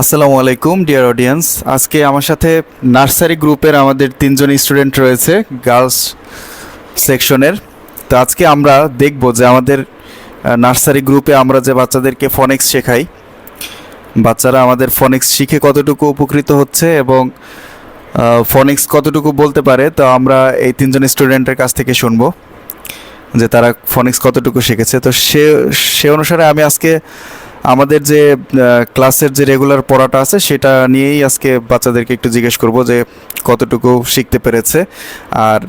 আসসালামু আলাইকুম dear audience আজকে আমার সাথে নার্সারি গ্রুপের আমাদের তিনজন স্টুডেন্ট রয়েছে গার্লস সেকশনের তো আজকে আমরা দেখব যে আমাদের নার্সারি গ্রুপে আমরা যে বাচ্চাদেরকে ফনিক্স শেখাই, বাচ্চারা আমাদের ফনিক্স শিখে কতটুকু উপকৃত হচ্ছে এবং ফনিক্স কতটুকু বলতে পারে, তো আমরা এই তিনজন স্টুডেন্টের কাছ থেকে শুনব যে তারা ফনিক্স কতটুকু শিখেছে। তো সে সে অনুসারে আমি আজকে আমাদের যে ক্লাসের যে রেগুলার পড়াটা আছে, সেটা নিয়েই আজকে বাচ্চাদেরকে একটু জিজ্ঞেস করব যে, কতটুকু শিখতে পেরেছে। আর,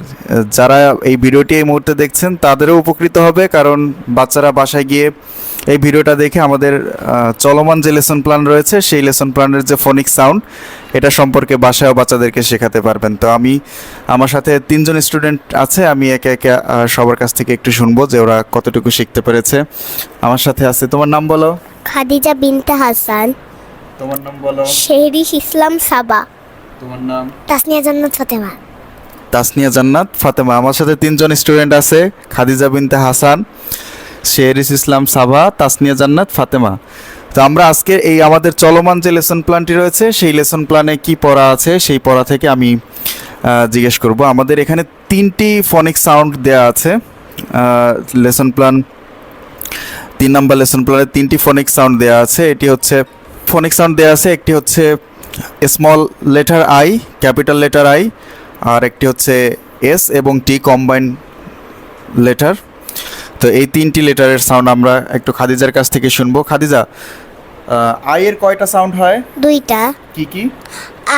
যারা এই ভিডিওটি এই মুহূর্তে দেখছেন, তাদেরও উপকৃত হবে, কারণ বাচ্চারা বাসায় গিয়ে এই ভিডিওটা দেখে আমাদের চলমান যে লেসন প্ল্যান রয়েছে সেই লেসন প্ল্যানের যে ফনিক সাউন্ড এটা সম্পর্কে বাসায়ও বাচ্চাদেরকে শেখাতে পারবেন। তো আমি আমার সাথে তিনজন স্টুডেন্ট আছে আমি একে একে সবার কাছ থেকে একটু শুনব যে ওরা কতটুকু শিখতে পেরেছে। আমার সাথে আছে তোমার নাম বলো? খাদিজা বিনতে হাসান। তোমার নাম বলো? শেহরিশ ইসলাম সাবা। তোমার নাম? তাসনিয়া জান্নাত ফাতেমা। তাসনিয়া জান্নাত ফাতেমা। আমার সাথে তিনজন স্টুডেন্ট আছে খাদিজা বিনতে হাসান। শেহরিস ইসলাম সাভা, তাসনিয়া জান্নাত, ফাতেমা। তো আমরা আজকে এই আমাদের চলমান যে লেসন প্ল্যানটি রয়েছে, সেই লেসন প্ল্যানে কি পড়া আছে, সেই পড়া থেকে আমি জিজ্ঞেস করব। আমাদের এখানে তিনটি ফনিক সাউন্ড দেয়া আছে। লেসন প্ল্যান তিন নাম্বার লেসন প্ল্যানে তিনটি ফনিক সাউন্ড দেওয়া আছে। এটি হচ্ছে ফনিক সাউন্ড দেওয়া আছে, একটি হচ্ছে small letter I capital letter I আর একটি হচ্ছে এস এবং টি কম্বাইন লেটার তো এই তিনটি লেটারের সাউন্ড আমরা একটু খাদিজার কাছ থেকে শুনব। খাদিজা আই এর কয়টা সাউন্ড হয়? দুইটা। কি কি?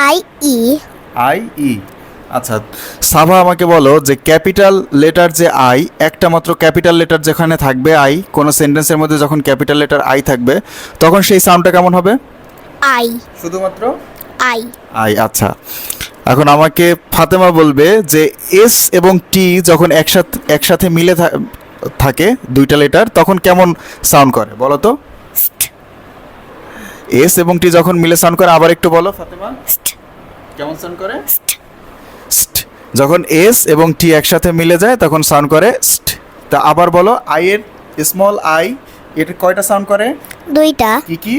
I E. I E. আচ্ছা সাভা আমাকে বলো যে ক্যাপিটাল লেটার যে আই একটা মাত্র ক্যাপিটাল লেটার যেখানে থাকবে আই কোনো সেন্টেন্সের মধ্যে যখন ক্যাপিটাল লেটার আই থাকবে তখন সেই সাউন্ডটা কেমন হবে? আই। শুধুমাত্র? আই। আই আচ্ছা। এখন আমাকে ফাতেমা বলবে যে এস এবং টি যখন একসাথে একসাথে মিলে থাকে দুইটা লেটার তখন কেমন সাউন্ড করে? বলো তো। এস এবং টি যখন মিলে সাউন্ড করে আবার একটু বলো ফাতেমা। কেমন সাউন্ড করে? যখন এস এবং টি একসাথে মিলে যায় তখন সাউন্ড করে তা আবার বলো আই এর স্মল আই এর কয়টা সাউন্ড করে? দুইটা। কি কি?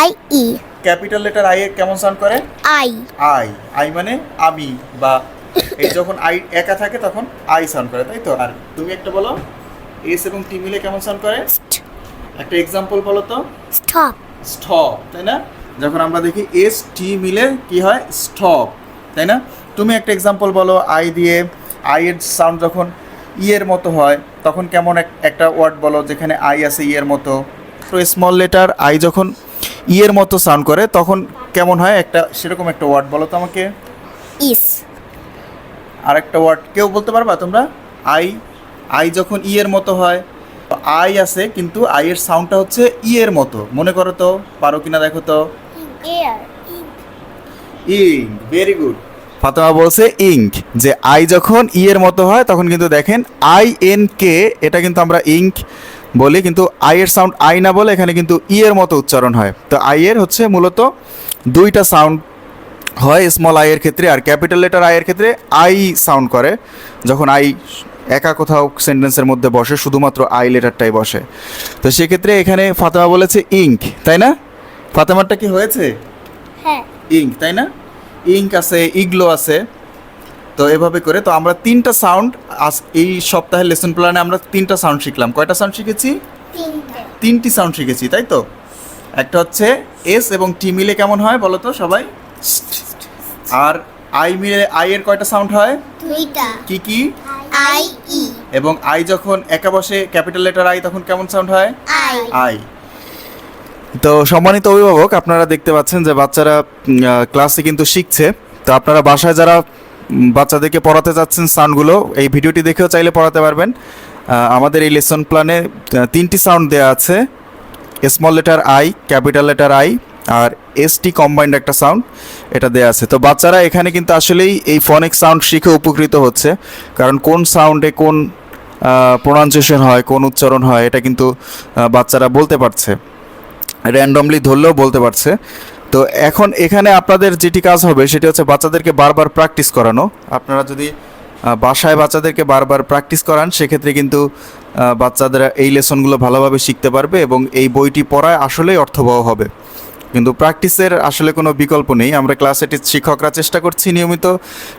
I E capital letter I এর কেমন সাউন্ড করে? আই আই আই মানে আমি বা এই যখন আই একা থাকে তখন আই সাউন্ড করে তাই তো? আর তুমি একটা বলো। এস এবং টি মিলে কেমন সাউন্ড করে? একটা এক্সাম্পল বলো তো। স্টপ স্টপ তাই না? যখন আমরা দেখি এস টি মিলে কি হয়? স্টপ তাই না? তুমি একটা এক্সাম্পল বলো আই দিয়ে আই এর সাউন্ড যখন ই এর মতো হয় তখন কেমন এক- একটা ওয়ার্ড বলো যেখানে আই আছে ই এর মতো? তো স্মল লেটার আই যখন ই এর মতো সাউন্ড করে তখন কেমন হয়? একটা সেরকম একটা ওয়ার্ড বলো তো আমাকে। ইস আরেকটা ওয়ার্ড কেউ বলতে পারবা তোমরা? আই আই যখন ই এর মতো হয় আই আছে, কিন্তু আই এর সাউন্ডটা হচ্ছে ই এর মতো। মনে করো তো, পারো কিনা দেখো তো? ইঙ্ক ভেরি গুড ফাতেমা বলছে ইঙ্ক যে আই যখন ই এর মতো হয়, তখন কিন্তু দেখেন আই এন কে এটা কিন্তু আমরা ইঙ্ক বলি, কিন্তু আই এর সাউন্ড আই না বলে, এখানে কিন্তু ই এর মতো উচ্চারণ হয়। তো আই এর হচ্ছে মূলত দুইটা সাউন্ড হয় স্মল আই এর ক্ষেত্রে আর ক্যাপিটাল লেটার আই এর ক্ষেত্রে আই সাউন্ড করে, যখন আই একা কোথাও সেন্টেন্সের মধ্যে বসে শুধুমাত্র আই লেটারটাই বসে। তো সেক্ষেত্রে এখানে ফাতেমা বলেছে ইঙ্ক তাই না? ফাতেমারটা কি হয়েছে? হ্যাঁ। ইঙ্ক তাই না? ইঙ্ক আছে ইগলো আছে। তো এভাবে করে তো আমরা তিনটা সাউন্ড আজ এই সপ্তাহের লেসন প্ল্যানে আমরা তিনটা সাউন্ড শিখলাম। কয়টা সাউন্ড শিখেছি? তিনটি। সাউন্ড শিখেছি তাই তো? একটা হচ্ছে এস এবং টি মিলে কেমন হয় বলো তো সবাই? আর আই মিলে আই এর কয়টা সাউন্ড হয়? দুইটা। কি কি? I E. এবং আই যখন একা বসে ক্যাপিটাল লেটার আই তখন কেমন সাউন্ড হয়? আই। আই। তো সম্মানিত অভিভাবক আপনারা দেখতে পাচ্ছেন যে বাচ্চারা ক্লাসে কিন্তু শিখছে। তো আপনারা বাসায় যারা বাচ্চাদেরকে পড়াতে যাচ্ছেন সাউন্ডগুলো এই ভিডিওটি দেখেও চাইলে পড়াতে পারবেন। আমাদের এই লেসন প্ল্যানে তিনটি সাউন্ড দেওয়া আছে। Small letter I capital letter I R ST combined একটা সাউন্ড এটা দেওয়া আছে। তো বাচ্চারা এখানে কিন্তু আসলেই এই ফনিক সাউন্ড শিখে উপকৃত হচ্ছে। কারণ কোন সাউন্ডে কোন প্রোনাউন্সিয়েশন হয়, কোন উচ্চারণ হয়, এটা কিন্তু বাচ্চারা বলতে পারছে। র্যান্ডমলি ধরলেও বলতে পারছে। তো এখন এখানে আপনাদের যেটি কাজ হবে, সেটি হচ্ছে বাচ্চাদেরকে বারবার প্র্যাকটিস করানো। আপনারা যদি বাসায় বাচ্চাদেরকে বারবার প্র্যাকটিস করান, সেক্ষেত্রে কিন্তু বাচ্চাদের এই লেসনগুলো ভালোভাবে শিখতে পারবে এবং এই বইটি পড়ায় আসলেই অর্থবহ হবে। কিন্তু প্র্যাকটিসের আসলে কোনো বিকল্প নেই। আমরা ক্লাসে টি- শিক্ষকরা চেষ্টা করছি নিয়মিত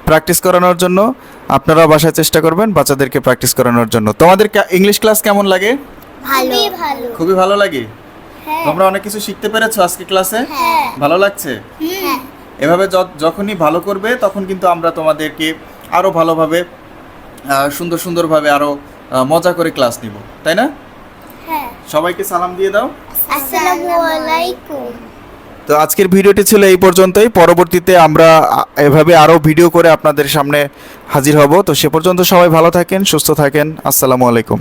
প্র্যাকটিস করানোর জন্য। আপনারাও বাসায় চেষ্টা করবেন বাচ্চাদেরকে প্র্যাকটিস করানোর জন্য। তোমাদের ইংলিশ ক্লাস কেমন লাগে? ভালো। ভালো। খুবই ভালো লাগে? হ্যাঁ। তোমরা অনেক কিছু শিখতে পেরেছ আজকে ক্লাসে? হ্যাঁ। ভালো লাগছে? হ্যাঁ। এভাবে যখনই ভালো করবে তখন কিন্তু আমরা তোমাদেরকে আরও ভালোভাবে সুন্দর সুন্দরভাবে আরও মজা করে ক্লাস নিব। তাই না? হ্যাঁ। সবাইকে সালাম দিয়ে দাও। আসসালামু আলাইকুম। তো আজকের ভিডিওটি ছিল এই পর্যন্তই। পরবর্তীতে আমরা এভাবে আরও ভিডিও করে আপনাদের সামনে হাজির হব। তো সে পর্যন্ত সবাই ভালো থাকেন, সুস্থ থাকেন। আসসালামু আলাইকুম।